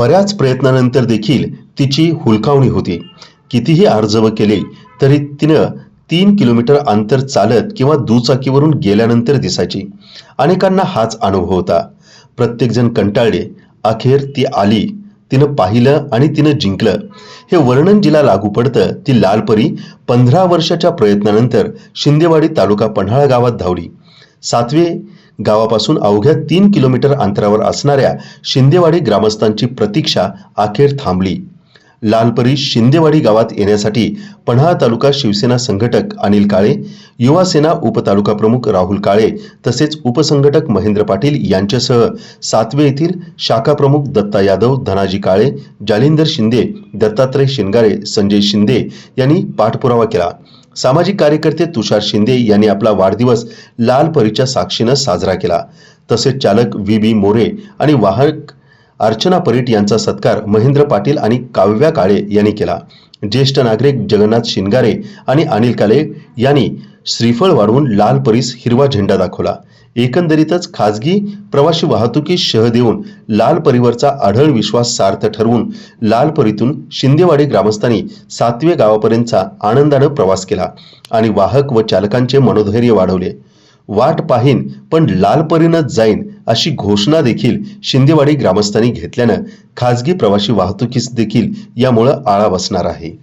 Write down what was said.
बऱ्याच प्रयत्नानंतर देखील तिची हुलकावणी होती. कितीही अर्जव केले तरी तिनं तीन किलोमीटर अंतर चालत किंवा दुचाकीवरून गेल्यानंतर दिसायची. अनेकांना हाच अनुभव होता. प्रत्येकजण कंटाळले अखेर ती आली. तिनं पाहिलं आणि तिनं जिंकलं. हे वर्णन जिला लागू पडतं ती लालपरी पंधरा वर्षाच्या प्रयत्नानंतर शिंदेवाडी तालुका पन्हाळा गावात धावली. सातवे गावापासून अवघ्या तीन किलोमीटर अंतरावर असणाऱ्या शिंदेवाडी ग्रामस्थांची प्रतीक्षा अखेर थांबली. लालपरी शिंदेवाडी गावात येण्यासाठी पन्हाळा तालुका शिवसेना संघटक अनिल काळे युवासेना उपतालुका प्रमुख राहुल काळे तसेच उपसंघटक महेंद्र पाटील यांच्यासह सातवे येथील शाखा प्रमुख दत्ता यादव धनाजी काळे जालिंदर शिंदे दत्तात्रय शिंगारे संजय शिंदे यांनी पाठपुरावा केला. सामाजिक कार्यकर्ते तुषार शिंदे यांनी आपला वाढदिवस लाल परीच्या साक्षीनं साजरा केला. तसेच चालक व्ही बी मोरे आणि वाहक अर्चना परीट यांचा सत्कार महेंद्र पाटील आणि काव्या काळे यांनी केला. ज्येष्ठ नागरिक जगन्नाथ शिनगारे आणि अनिल काळे यांनी श्रीफळ वाढवून लाल परीस हिरवा झेंडा दाखवला. एकंदरीतच खाजगी प्रवासी वाहतुकीस शह देऊन लाल परीवरचा आढळ विश्वास सार्थ ठरवून लाल परीतून शिंदेवाडी ग्रामस्थांनी सातवे गावापर्यंतचा आनंदानं प्रवास केला आणि वाहक व चालकांचे मनोधैर्य वाढवले. वाट पाहीन पण लाल लालपरीनच जाईन अशी घोषणा देखील शिंदेवाडी ग्रामस्थांनी घेतल्यानं खाजगी प्रवासी वाहतुकीस देखील यामुळं आळा बसणार आहे.